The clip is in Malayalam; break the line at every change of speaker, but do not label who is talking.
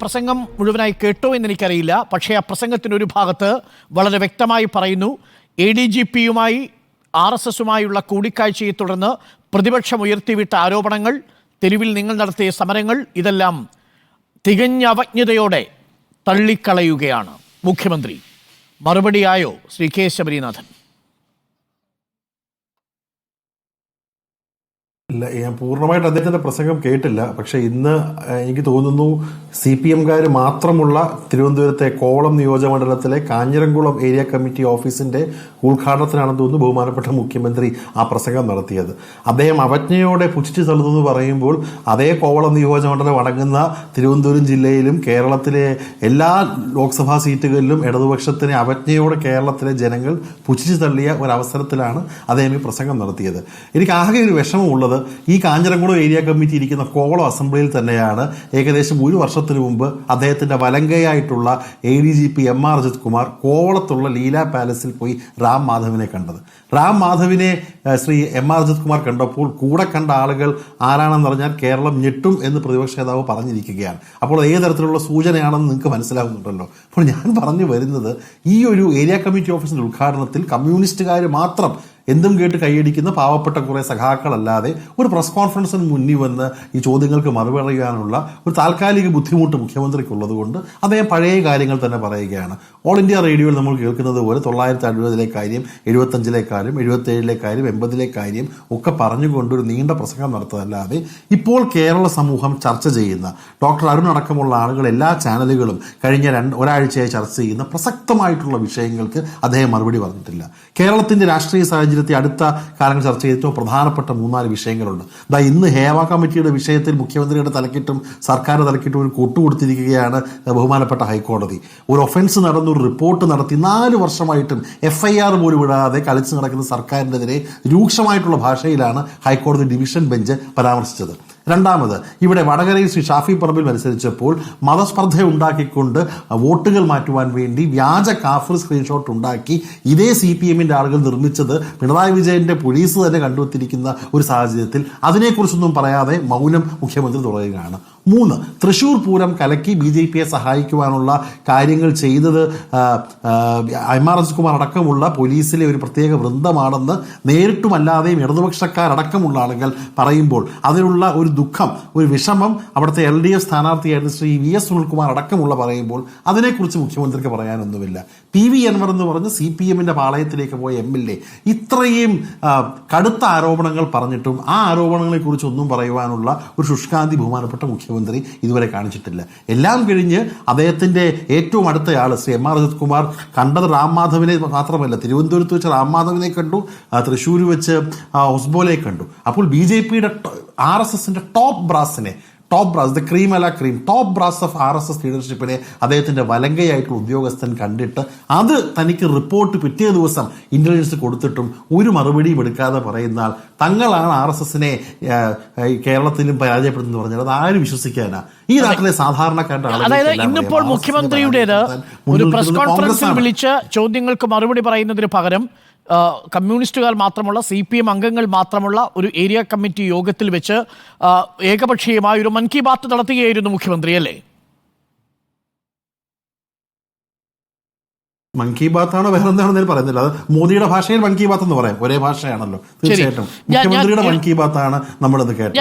പ്രസംഗം മുഴുവനായി കേട്ടോ എന്ന് എനിക്കറിയില്ല പക്ഷേ ആ പ്രസംഗത്തിന്റെ ഒരു ഭാഗത്ത് വളരെ വ്യക്തമായി പറയുന്നു എ ഡി ജി പിയുമായി ആർ എസ് എസുമായുള്ള കൂടിക്കാഴ്ചയെ തുടർന്ന് പ്രതിപക്ഷം ഉയർത്തിവിട്ട ആരോപണങ്ങൾ തെരുവിൽ നിങ്ങൾ നടത്തിയ സമരങ്ങൾ ഇതെല്ലാം തികഞ്ഞ അവജ്ഞതയോടെ തള്ളിക്കളയുകയാണ്. മുഖ്യമന്ത്രി മറുപടിയായോ ശ്രീ കെ ശബരിനാഥൻ?
ഇല്ല ഞാൻ പൂർണമായിട്ട് അദ്ദേഹത്തിന്റെ പ്രസംഗം കേട്ടില്ല. പക്ഷെ ഇന്ന് എനിക്ക് തോന്നുന്നു സി പി എംകാർ മാത്രമുള്ള തിരുവനന്തപുരത്തെ കോളം നിയോജകമണ്ഡലത്തിലെ കാഞ്ഞിരംകുളം ഏരിയ കമ്മിറ്റി ഓഫീസിന്റെ ഉദ്ഘാടനത്തിനാണെന്ന് തോന്നുന്നു ബഹുമാനപ്പെട്ട മുഖ്യമന്ത്രി ആ പ്രസംഗം നടത്തിയത്. അദ്ദേഹം അവജ്ഞയോടെ പുച്ഛിച്ചു തള്ളുന്നു പറയുമ്പോൾ അതേ കോവളം നിയോജകമണ്ഡലം അടങ്ങുന്ന തിരുവനന്തപുരം ജില്ലയിലും കേരളത്തിലെ എല്ലാ ലോക്സഭാ സീറ്റുകളിലും ഇടതുപക്ഷത്തിനെ അവജ്ഞയോടെ കേരളത്തിലെ ജനങ്ങൾ പുച്ഛിച്ചു തള്ളിയ ഒരു അവസരത്തിലാണ് അദ്ദേഹം ഈ പ്രസംഗം നടത്തിയത്. എനിക്ക് ആകെ ഒരു വിഷമമുള്ളത് ഈ കാഞ്ഞിരംകുളം ഏരിയ കമ്മിറ്റി ഇരിക്കുന്ന കോവളം അസംബ്ലിയിൽ തന്നെയാണ് ഏകദേശം ഒരു വർഷത്തിന് മുമ്പ് അദ്ദേഹത്തിന്റെ വലങ്കയായിട്ടുള്ള A D G P M R Ajith Kumar കോവളത്തുള്ള Leela പാലസിൽ പോയി റാം മാധവിനെ കണ്ടത്. റാം മാധവിനെ ശ്രീ എം ആർ അജിത് കുമാർ കണ്ടപ്പോൾ കൂടെ കണ്ട ആളുകൾ ആരാണെന്ന് പറഞ്ഞാൽ കേരളം ഞെട്ടും എന്ന് പ്രതിപക്ഷ നേതാവ് പറഞ്ഞിരിക്കുകയാണ്. അപ്പോൾ ഏത് തരത്തിലുള്ള സൂചനയാണെന്ന് നിങ്ങൾക്ക് മനസ്സിലാകുന്നുണ്ടല്ലോ. അപ്പോൾ ഞാൻ പറഞ്ഞു വരുന്നത് ഈ ഒരു ഏരിയ കമ്മിറ്റി ഓഫീസിന്റെ ഉദ്ഘാടനത്തിൽ കമ്മ്യൂണിസ്റ്റുകാർ മാത്രം എന്തും കേട്ട് കൈയടിക്കുന്ന പാവപ്പെട്ട കുറേ സഖാക്കളല്ലാതെ ഒരു പ്രസ് കോൺഫറൻസിന് മുന്നിൽ വന്ന് ഈ ചോദ്യങ്ങൾക്ക് മറുപടി പറയാനുള്ള ഒരു താൽക്കാലിക ബുദ്ധിമുട്ട് മുഖ്യമന്ത്രിക്കുള്ളത് കൊണ്ട് അദ്ദേഹം പഴയ കാര്യങ്ങൾ തന്നെ പറയുകയാണ്. ഓൾ ഇന്ത്യ റേഡിയോയിൽ നമ്മൾ കേൾക്കുന്നത് പോലെ തൊള്ളായിരത്തി അറുപതിലെ കാര്യം എഴുപത്തഞ്ചിലെ കാര്യം എഴുപത്തേഴിലെ കാര്യം എൺപതിലെ കാര്യം ഒക്കെ പറഞ്ഞുകൊണ്ട് ഒരു നീണ്ട പ്രസംഗം നടത്തതല്ലാതെ ഇപ്പോൾ കേരള സമൂഹം ചർച്ച ചെയ്യുന്ന ഡോക്ടർ അരുൺ അടക്കമുള്ള ആളുകൾ എല്ലാ ചാനലുകളും കഴിഞ്ഞ രണ്ട് ഒരാഴ്ചയായി ചർച്ച ചെയ്യുന്ന പ്രസക്തമായിട്ടുള്ള വിഷയങ്ങൾക്ക് അദ്ദേഹം മറുപടി പറഞ്ഞിട്ടില്ല. കേരളത്തിന്റെ രാഷ്ട്രീയ സാഹചര്യത്തെ അടുത്ത കാലങ്ങൾ ചർച്ച ചെയ്ത ഏറ്റവും പ്രധാനപ്പെട്ട മൂന്നാൽ വിഷയങ്ങളുണ്ട്. ദാ ഇന്ന് ഹേവ കമ്മിറ്റിയുടെ വിഷയത്തിൽ മുഖ്യമന്ത്രിയുടെ തലക്കിട്ടും സർക്കാർ തലക്കിട്ടും ഒരു കൊട്ടുകൊടുത്തിരിക്കുകയാണ് ബഹുമാനപ്പെട്ട ഹൈക്കോടതി. ഒരു ഒഫൻസ് നടന്ന ഒരു റിപ്പോർട്ട് നടത്തി നാല് വർഷമായിട്ടും എഫ് ഐ ആർ പോലും വിടാതെ കളിച്ചു നടക്കുന്ന സർക്കാരിനെതിരെ രൂക്ഷമായിട്ടുള്ള ഭാഷയിലാണ് ഹൈക്കോടതി ഡിവിഷൻ ബെഞ്ച് പരാമർശിച്ചത്. രണ്ടാമത് ഇവിടെ വടകരയിൽ ശ്രീ ഷാഫി പറമ്പിൽ മത്സരിച്ചപ്പോൾ മതസ്പർദ്ധ ഉണ്ടാക്കിക്കൊണ്ട് വോട്ടുകൾ മാറ്റുവാൻ വേണ്ടി വ്യാജ കാഫർ സ്ക്രീൻഷോട്ട് ഉണ്ടാക്കി ഇതേ സി പി എമ്മിന്റെ ആളുകൾ നിർമ്മിച്ചത് പിണറായി വിജയന്റെ പോലീസ് തന്നെ കണ്ടുവത്തിരിക്കുന്ന ഒരു സാഹചര്യത്തിൽ. അതിനെക്കുറിച്ചൊന്നും പറയാതെ മൗനം മുഖ്യമന്ത്രി തുടരുകയാണ്. മൂന്ന് തൃശൂർ പൂരം കലക്കി ബി ജെ പിയെ സഹായിക്കുവാനുള്ള കാര്യങ്ങൾ ചെയ്തത് എം ആർ എസ് കുമാർ അടക്കമുള്ള പോലീസിലെ ഒരു പ്രത്യേക വൃന്ദമാണെന്ന് നേരിട്ടുമല്ലാതെയും ഇടതുപക്ഷക്കാരടക്കമുള്ള ആളുകൾ പറയുമ്പോൾ അതിനുള്ള ഒരു ദുഃഖം ഒരു വിഷമം അവിടുത്തെ എൽ ഡി എഫ് സ്ഥാനാർത്ഥിയായിരുന്ന ശ്രീ വി എസ് സുനിൽകുമാർ അടക്കമുള്ള പറയുമ്പോൾ അതിനെക്കുറിച്ച് മുഖ്യമന്ത്രിക്ക് പറയാനൊന്നുമില്ല. പി വി അൻവർ എന്ന് പറഞ്ഞ് സി പി എമ്മിന്റെ പാളയത്തിലേക്ക് പോയ എം എൽ എ ഇത്രയും കടുത്ത ആരോപണങ്ങൾ പറഞ്ഞിട്ടും ആ ആരോപണങ്ങളെ കുറിച്ച് ഒന്നും പറയുവാനുള്ള ഒരു ശുഷ്കാന്തി ബഹുമാനപ്പെട്ട മുഖ്യമന്ത്രി ഇതുവരെ കാണിച്ചിട്ടില്ല. എല്ലാം കഴിഞ്ഞ് അദ്ദേഹത്തിന്റെ ഏറ്റവും അടുത്തയാൾ ശ്രീ എം ആർ അജിത് കുമാർ കണ്ടത് റാം മാധവിനെ മാത്രമല്ല തിരുവനന്തപുരത്ത് വെച്ച് റാം മാധവിനെ കണ്ടു തൃശ്ശൂർ വെച്ച് ഹൊസ്ബോലെ കണ്ടു. അപ്പോൾ ബി ജെ പിയുടെ ആർ എസ് എസിന്റെ ടോപ്പ് ബ്രാസിനെ ടോപ്പ് ബ്രാസ് ദ ക്രീം അല cream top brass of R S S ലീഡർഷിപ്പിനെ അദ്ദേഹത്തിന്റെ വലങ്കയായിട്ടുള്ള ഉദ്യോഗസ്ഥൻ കണ്ടിട്ട് അത് തനിക്ക് റിപ്പോർട്ട് പിറ്റേ ദിവസം ഇന്റലിജൻസ് കൊടുത്തിട്ടും ഒരു മറുപടിയും എടുക്കാതെ പറയുന്നാൽ തങ്ങളാണ് ആർ എസ് എസിനെ കേരളത്തിലും പരാജയപ്പെടുത്തുന്നത് പറഞ്ഞാൽ അത് ആരും വിശ്വസിക്കാനാ ഈ നാട്ടിലെ സാധാരണക്കാരുടെ
അതായത് ഇന്നിപ്പോൾ മുഖ്യമന്ത്രിയുടേത് ഒരു പ്രസ് കോൺഫറൻസിൽ. വിളിച്ച് ചോദ്യങ്ങൾക്ക് മറുപടി പറയുന്നതിന് പകരം കമ്മ്യൂണിസ്റ്റുകാർ മാത്രമുള്ള സി പി എം അംഗങ്ങൾ മാത്രമുള്ള ഒരു ഏരിയ കമ്മിറ്റി യോഗത്തിൽ വെച്ച് ഏകപക്ഷീയമായ ഒരു മൻ കി ബാത്ത് നടത്തുകയായിരുന്നു മുഖ്യമന്ത്രി അല്ലേ?
മൻ കി ബാത്ത് ആണോ വേറെ എന്താണെന്ന് പറയുന്നില്ല. അത് മോദിയുടെ ഭാഷയിൽ മൻ കി ബാത്ത് എന്ന് പറയാം. ഒരേ ഭാഷയാണല്ലോ. തീർച്ചയായിട്ടും മുഖ്യമന്ത്രിയുടെ മൻ കി ബാത്ത് ആണ് നമ്മളിന്ന് കേട്ടത്.